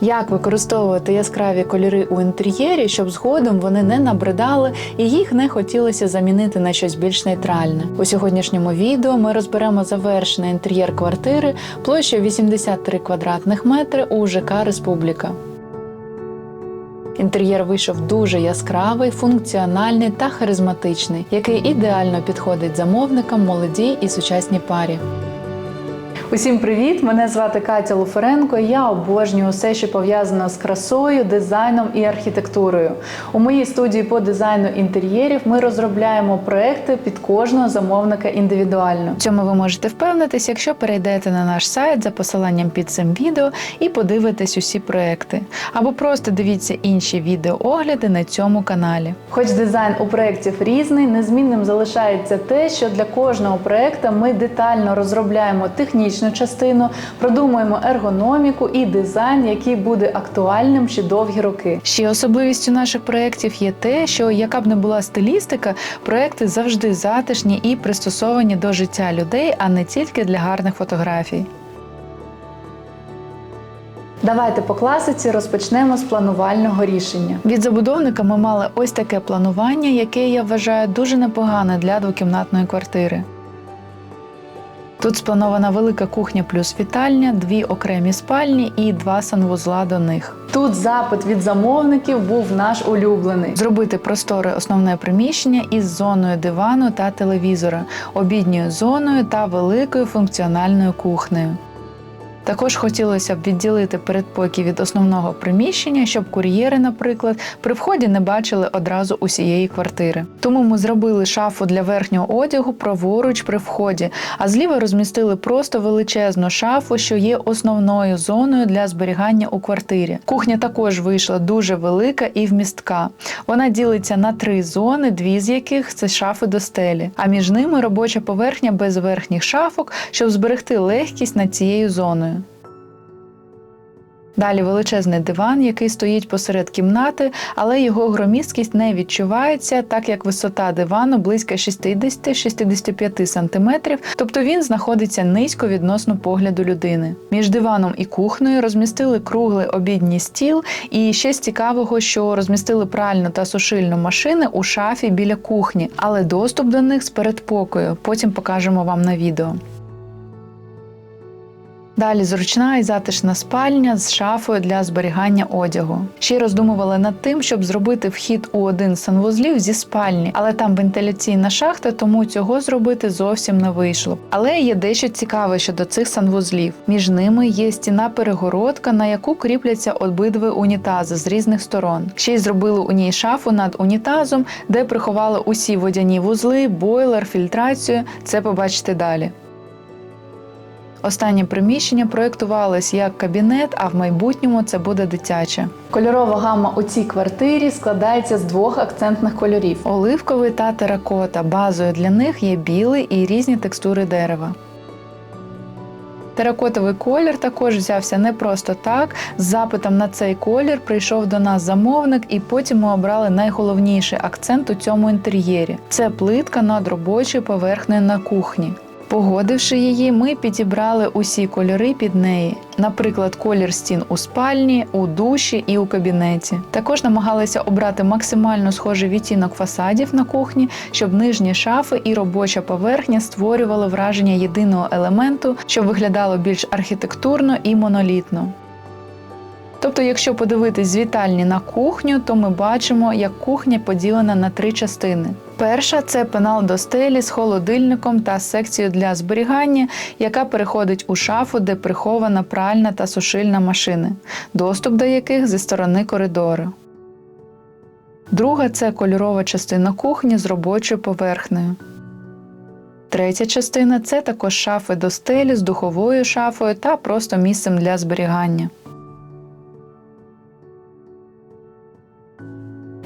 Як використовувати яскраві кольори у інтер'єрі, щоб згодом вони не набридали і їх не хотілося замінити на щось більш нейтральне. У сьогоднішньому відео ми розберемо завершений інтер'єр квартири площею 83 квадратних метри у ЖК Республіка. Інтер'єр вийшов дуже яскравий, функціональний та харизматичний, який ідеально підходить замовникам молодій і сучасній парі. Усім привіт! Мене звати Катя Луференко. Я обожнюю все, що пов'язано з красою, дизайном і архітектурою. У моїй студії по дизайну інтер'єрів ми розробляємо проекти під кожного замовника індивідуально. В цьому ви можете впевнитись, якщо перейдете на наш сайт за посиланням під цим відео і подивитесь усі проекти. Або просто дивіться інші відеоогляди на цьому каналі. Хоч дизайн у проєктів різний, незмінним залишається те, що для кожного проекту ми детально розробляємо технічну частину, продумуємо ергономіку і дизайн, який буде актуальним ще довгі роки. Ще особливістю наших проєктів є те, що яка б не була стилістика, проекти завжди затишні і пристосовані до життя людей, а не тільки для гарних фотографій. Давайте по класиці розпочнемо з планувального рішення. Від забудовника ми мали ось таке планування, яке я вважаю дуже непогане для двокімнатної квартири. Тут спланована велика кухня плюс вітальня, дві окремі спальні і два санвузла до них. Тут запит від замовників був наш улюблений: зробити просторе основне приміщення із зоною дивану та телевізора, обідньою зоною та великою функціональною кухнею. Також хотілося б відділити передпокій від основного приміщення, щоб кур'єри, наприклад, при вході не бачили одразу усієї квартири. Тому ми зробили шафу для верхнього одягу праворуч при вході, а зліва розмістили просто величезну шафу, що є основною зоною для зберігання у квартирі. Кухня також вийшла дуже велика і вмістка. Вона ділиться на три зони, дві з яких це шафи до стелі, а між ними робоча поверхня без верхніх шафок, щоб зберегти легкість над цією зоною. Далі величезний диван, який стоїть посеред кімнати, але його громісткість не відчувається, так як висота дивану близько 60-65 см, тобто він знаходиться низько відносно погляду людини. Між диваном і кухнею розмістили круглий обідній стіл, і ще з цікавого, що розмістили пральну та сушильну машини у шафі біля кухні, але доступ до них з передпокою. Потім покажемо вам на відео. Далі зручна і затишна спальня з шафою для зберігання одягу. Ще й роздумували над тим, щоб зробити вхід у один з санвузлів зі спальні, але там вентиляційна шахта, тому цього зробити зовсім не вийшло. Але є дещо цікаве щодо цих санвузлів. Між ними є стіна перегородка, на яку кріпляться обидві унітази з різних сторон. Ще й зробили у ній шафу над унітазом, де приховали усі водяні вузли, бойлер, фільтрацію. Це побачите далі. Останнє приміщення проєктувалось як кабінет, а в майбутньому це буде дитяче. Кольорова гама у цій квартирі складається з двох акцентних кольорів: оливковий та теракота. Базою для них є білий і різні текстури дерева. Теракотовий колір також взявся не просто так. З запитом на цей колір прийшов до нас замовник, і потім ми обрали найголовніший акцент у цьому інтер'єрі: це плитка над робочою поверхнею на кухні. Погодивши її, ми підібрали усі кольори під неї, наприклад, колір стін у спальні, у душі і у кабінеті. Також намагалися обрати максимально схожий відтінок фасадів на кухні, щоб нижні шафи і робоча поверхня створювали враження єдиного елементу, що виглядало більш архітектурно і монолітно. Тобто, якщо подивитись з вітальні на кухню, то ми бачимо, як кухня поділена на три частини. Перша це пенал до стелі з холодильником та секцією для зберігання, яка переходить у шафу, де прихована пральна та сушильна машини, доступ до яких зі сторони коридору. Друга це кольорова частина кухні з робочою поверхнею. Третя частина це також шафи до стелі з духовою шафою та просто місцем для зберігання.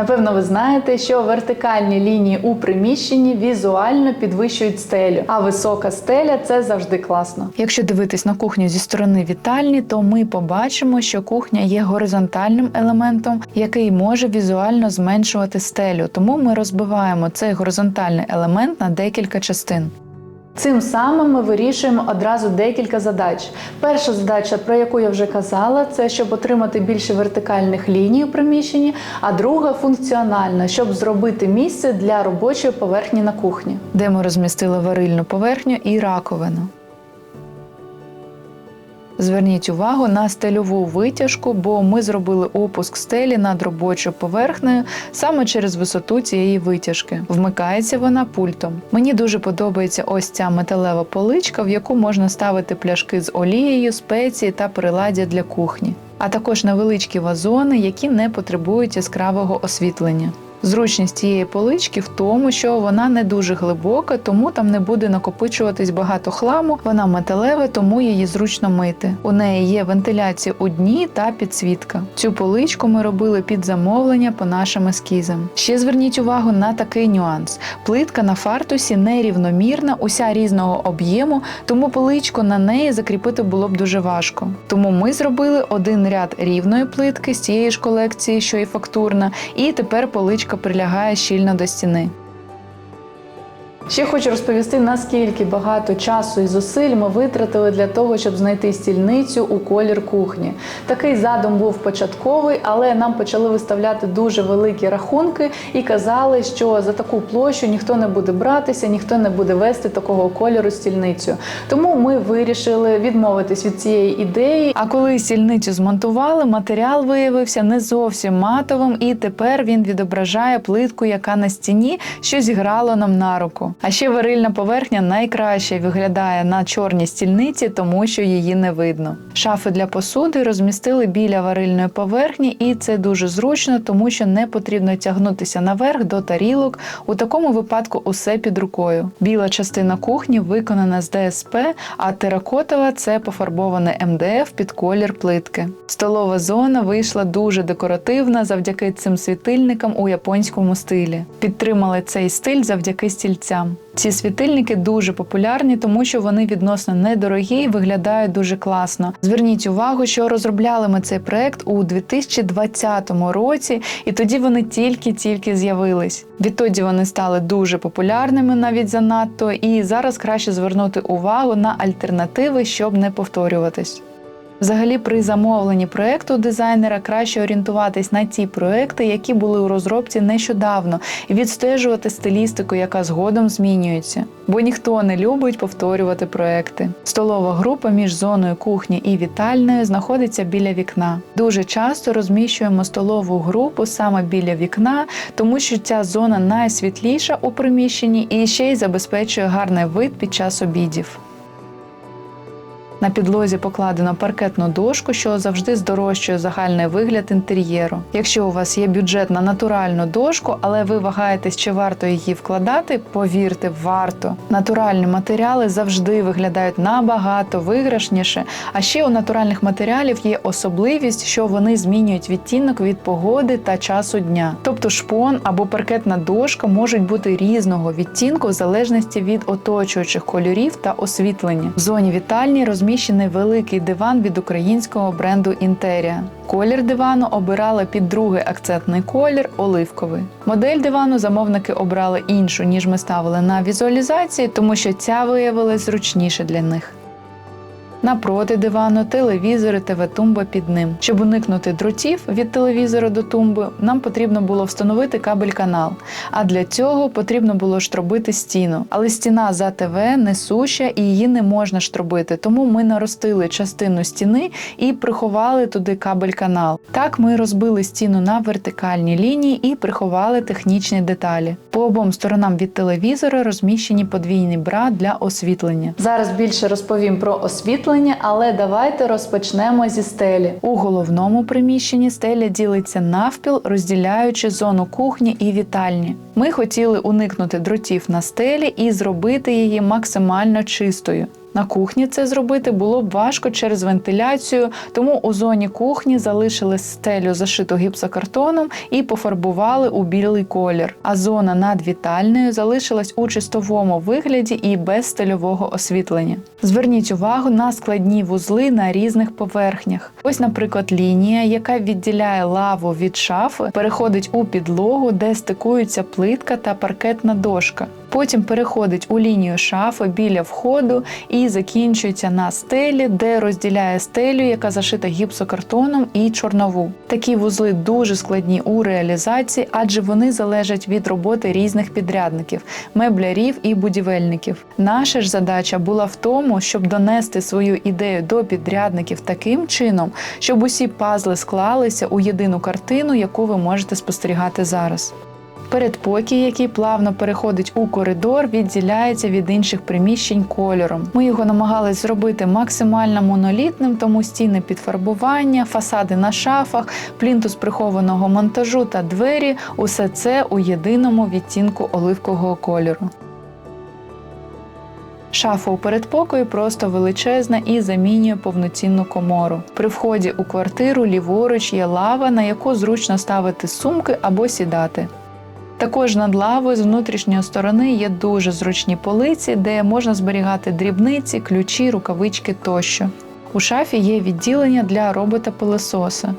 Напевно, ви знаєте, що вертикальні лінії у приміщенні візуально підвищують стелю, а висока стеля це завжди класно. Якщо дивитись на кухню зі сторони вітальні, то ми побачимо, що кухня є горизонтальним елементом, який може візуально зменшувати стелю. Тому ми розбиваємо цей горизонтальний елемент на декілька частин. Цим самим ми вирішуємо одразу декілька задач. Перша задача, про яку я вже казала, це щоб отримати більше вертикальних ліній у приміщенні, а друга функціональна, щоб зробити місце для робочої поверхні на кухні, де ми розмістили варильну поверхню і раковину. Зверніть увагу на стельову витяжку, бо ми зробили опуск стелі над робочою поверхнею саме через висоту цієї витяжки. Вмикається вона пультом. Мені дуже подобається ось ця металева поличка, в яку можна ставити пляшки з олією, спеції та приладдя для кухні, а також невеличкі вазони, які не потребують яскравого освітлення. Зручність цієї полички в тому, що вона не дуже глибока, тому там не буде накопичуватись багато хламу. Вона металева, тому її зручно мити. У неї є вентиляція у дні та підсвітка. Цю поличку ми робили під замовлення по нашим ескізам. Ще зверніть увагу на такий нюанс: плитка на фартусі нерівномірна, уся різного об'єму, тому поличку на неї закріпити було б дуже важко. Тому ми зробили один ряд рівної плитки з цієї ж колекції, що і фактурна, і тепер поличка прилягає щільно до стіни. Ще хочу розповісти, наскільки багато часу і зусиль ми витратили для того, щоб знайти стільницю у колір кухні. Такий задум був початковий, але нам почали виставляти дуже великі рахунки і казали, що за таку площу ніхто не буде братися, ніхто не буде вести такого кольору стільницю. Тому ми вирішили відмовитись від цієї ідеї. А коли стільницю змонтували, матеріал виявився не зовсім матовим, і тепер він відображає плитку, яка на стіні, що зіграло нам на руку. А ще варильна поверхня найкраще виглядає на чорній стільниці, тому що її не видно. Шафи для посуди розмістили біля варильної поверхні, і це дуже зручно, тому що не потрібно тягнутися наверх до тарілок. У такому випадку усе під рукою. Біла частина кухні виконана з ДСП, а теракотова це пофарбоване МДФ під колір плитки. Столова зона вийшла дуже декоративна завдяки цим світильникам у японському стилі. Підтримали цей стиль завдяки стільцям. Ці світильники дуже популярні, тому що вони відносно недорогі і виглядають дуже класно. Зверніть увагу, що розробляли ми цей проект у 2020 році, і тоді вони тільки-тільки з'явились. Відтоді вони стали дуже популярними, навіть занадто, і зараз краще звернути увагу на альтернативи, щоб не повторюватись. Взагалі, при замовленні проекту дизайнера краще орієнтуватись на ті проекти, які були у розробці нещодавно, і відстежувати стилістику, яка згодом змінюється. Бо ніхто не любить повторювати проекти. Столова група між зоною кухні і вітальною знаходиться біля вікна. Дуже часто розміщуємо столову групу саме біля вікна, тому що ця зона найсвітліша у приміщенні і ще й забезпечує гарний вид під час обідів. На підлозі покладено паркетну дошку, що завжди здорожчує загальний вигляд інтер'єру. Якщо у вас є бюджет на натуральну дошку, але ви вагаєтесь, чи варто її вкладати, повірте, варто. Натуральні матеріали завжди виглядають набагато виграшніше. А ще у натуральних матеріалів є особливість, що вони змінюють відтінок від погоди та часу дня. Тобто шпон або паркетна дошка можуть бути різного відтінку в залежності від оточуючих кольорів та освітлення. В зоні вітальні розміщені розміщений великий диван від українського бренду Інтерія. Колір дивану обирали під другий акцентний колір оливковий. Модель дивану замовники обрали іншу, ніж ми ставили на візуалізації, тому що ця виявилась зручніше для них. Напроти дивану телевізори, ТВ-тумба під ним. Щоб уникнути дротів від телевізора до тумби, нам потрібно було встановити кабель-канал. А для цього потрібно було штробити стіну. Але стіна за ТВ несуща і її не можна штробити, тому ми наростили частину стіни і приховали туди кабель-канал. Так ми розбили стіну на вертикальній лінії і приховали технічні деталі. По обом сторонам від телевізора розміщені подвійні бра для освітлення. Зараз більше розповім про освітлення але давайте розпочнемо зі стелі. У головному приміщенні стеля ділиться навпіл, розділяючи зону кухні і вітальні. Ми хотіли уникнути дротів на стелі і зробити її максимально чистою. На кухні це зробити було б важко через вентиляцію, тому у зоні кухні залишили стелю зашиту гіпсокартоном і пофарбували у білий колір. А зона над вітальнею залишилась у чистовому вигляді і без стильового освітлення. Зверніть увагу на складні вузли на різних поверхнях. Ось, наприклад, лінія, яка відділяє лаву від шафи, переходить у підлогу, де стикуються плитка та паркетна дошка. Потім переходить у лінію шафи біля входу і закінчується на стелі, де розділяє стелю, яка зашита гіпсокартоном і чорнову. Такі вузли дуже складні у реалізації, адже вони залежать від роботи різних підрядників, меблярів і будівельників. Наша ж задача була в тому, щоб донести свою ідею до підрядників таким чином, щоб усі пазли склалися у єдину картину, яку ви можете спостерігати зараз. Передпокій, який плавно переходить у коридор, відділяється від інших приміщень кольором. Ми його намагались зробити максимально монолітним, тому стіни підфарбування, фасади на шафах, плінтус прихованого монтажу та двері усе це у єдиному відтінку оливкового кольору. Шафа у передпокої просто величезна і замінює повноцінну комору. При вході у квартиру ліворуч є лава, на яку зручно ставити сумки або сідати. Також над лавою з внутрішньої сторони є дуже зручні полиці, де можна зберігати дрібниці, ключі, рукавички тощо. У шафі є відділення для робота-пилососа.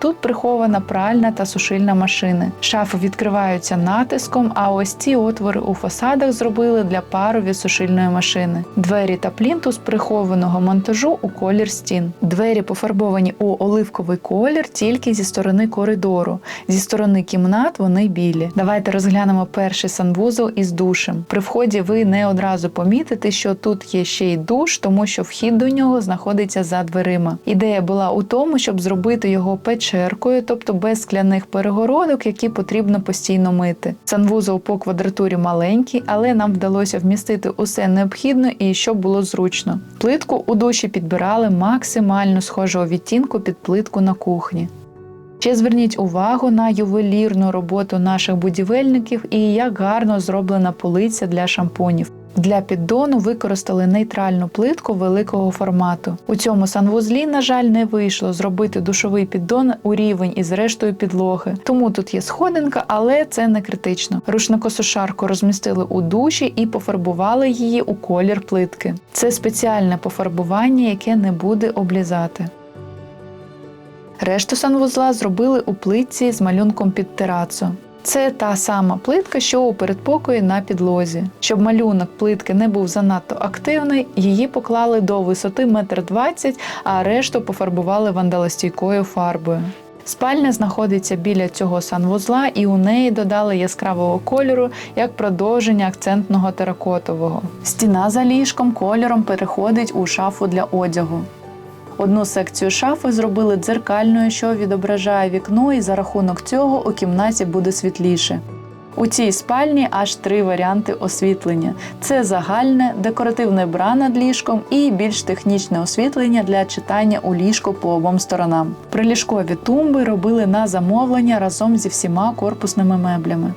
Тут прихована пральна та сушильна машини. Шафи відкриваються натиском, а ось ці отвори у фасадах зробили для парові сушильної машини. Двері та плінтус прихованого монтажу у колір стін. Двері пофарбовані у оливковий колір тільки зі сторони коридору. Зі сторони кімнат вони білі. Давайте розглянемо перший санвузол із душем. При вході ви не одразу помітите, що тут є ще й душ, тому що вхід до нього знаходиться за дверима. Ідея була у тому, щоб зробити його печеркою, тобто без скляних перегородок, які потрібно постійно мити. Санвузол по квадратурі маленький, але нам вдалося вмістити усе необхідне і щоб було зручно. Плитку у душі підбирали максимально схожого відтінку під плитку на кухні. Ще зверніть увагу на ювелірну роботу наших будівельників і як гарно зроблена полиця для шампунів. Для піддону використали нейтральну плитку великого формату. У цьому санвузлі, на жаль, не вийшло зробити душовий піддон у рівень із рештою підлоги. Тому тут є сходинка, але це не критично. Рушникосушарку розмістили у душі і пофарбували її у колір плитки. Це спеціальне пофарбування, яке не буде облізати. Решту санвузла зробили у плитці з малюнком під терацу. Це та сама плитка, що у передпокої на підлозі. Щоб малюнок плитки не був занадто активний, її поклали до висоти 1,20 м, а решту пофарбували вандалостійкою фарбою. Спальня знаходиться біля цього санвузла, і у неї додали яскравого кольору як продовження акцентного теракотового. Стіна за ліжком кольором переходить у шафу для одягу. Одну секцію шафи зробили дзеркальною, що відображає вікно, і за рахунок цього у кімнаті буде світліше. У цій спальні аж три варіанти освітлення: це загальне, декоративне бра над ліжком і більш технічне освітлення для читання у ліжку по обом сторонам. Приліжкові тумби робили на замовлення разом зі всіма корпусними меблями.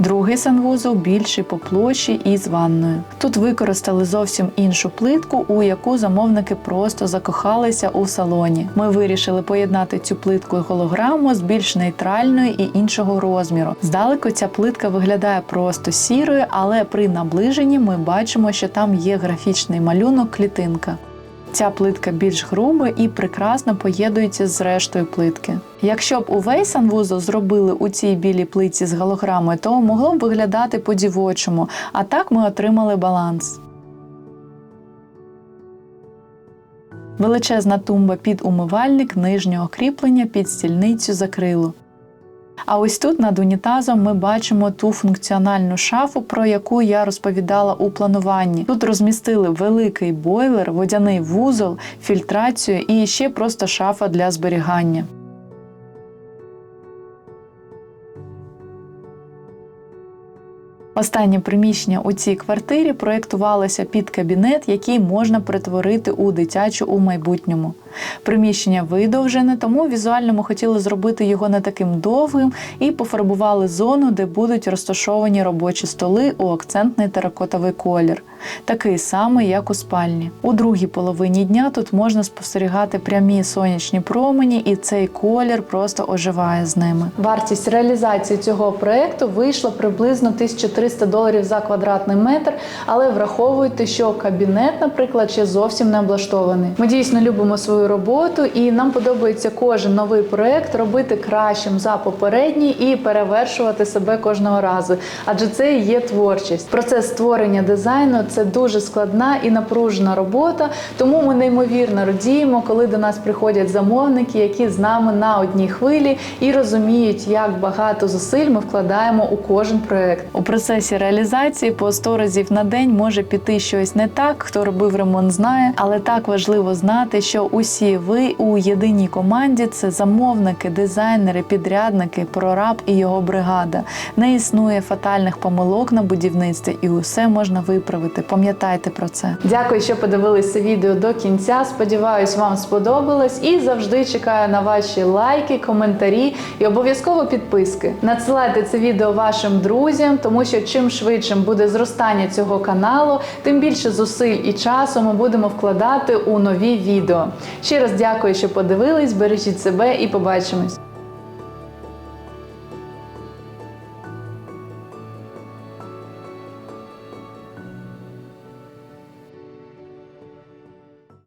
Другий санвузол більший по площі і з ванною. Тут використали зовсім іншу плитку, у яку замовники просто закохалися у салоні. Ми вирішили поєднати цю плитку і голограму з більш нейтральної і іншого розміру. Здалеку ця плитка виглядає просто сірою, але при наближенні ми бачимо, що там є графічний малюнок клітинка. Ця плитка більш груба і прекрасно поєднується з рештою плитки. Якщо б увесь санвузол зробили у цій білій плитці з голограмою, то могло б виглядати по-дівочому, а так ми отримали баланс. Величезна тумба під умивальник нижнього кріплення під стільницю закрилу. А ось тут над унітазом ми бачимо ту функціональну шафу, про яку я розповідала у плануванні. Тут розмістили великий бойлер, водяний вузол, фільтрацію і ще просто шафа для зберігання. Останнє приміщення у цій квартирі проєктувалося під кабінет, який можна перетворити у дитячу у майбутньому. Приміщення видовжене, тому візуально ми хотіли зробити його не таким довгим і пофарбували зону, де будуть розташовані робочі столи у акцентний теракотовий колір, такий самий, як у спальні. У другій половині дня тут можна спостерігати прямі сонячні промені, і цей колір просто оживає з ними. Вартість реалізації цього проекту вийшла приблизно 1300 доларів за квадратний метр, але враховуйте, що кабінет, наприклад, ще зовсім не облаштований. Ми дійсно любимо свою роботу, і нам подобається кожен новий проект робити кращим за попередній і перевершувати себе кожного разу. Адже це і є творчість. Процес створення дизайну це дуже складна і напружена робота. Тому ми неймовірно радіємо, коли до нас приходять замовники, які з нами на одній хвилі і розуміють, як багато зусиль ми вкладаємо у кожен проект. У процесі реалізації по 100 разів на день може піти щось не так. Хто робив ремонт, знає, але так важливо знати, що усі ви у єдиній команді це замовники, дизайнери, підрядники, прораб і його бригада. Не існує фатальних помилок на будівництві, і усе можна виправити. Пам'ятайте про це. Дякую, що подивилися відео до кінця. Сподіваюсь, вам сподобалось і завжди чекаю на ваші лайки, коментарі і обов'язково підписки. Надсилайте це відео вашим друзям, тому що чим швидшим буде зростання цього каналу, тим більше зусиль і часу ми будемо вкладати у нові відео. Ще раз дякую, що подивились. Бережіть себе і побачимось.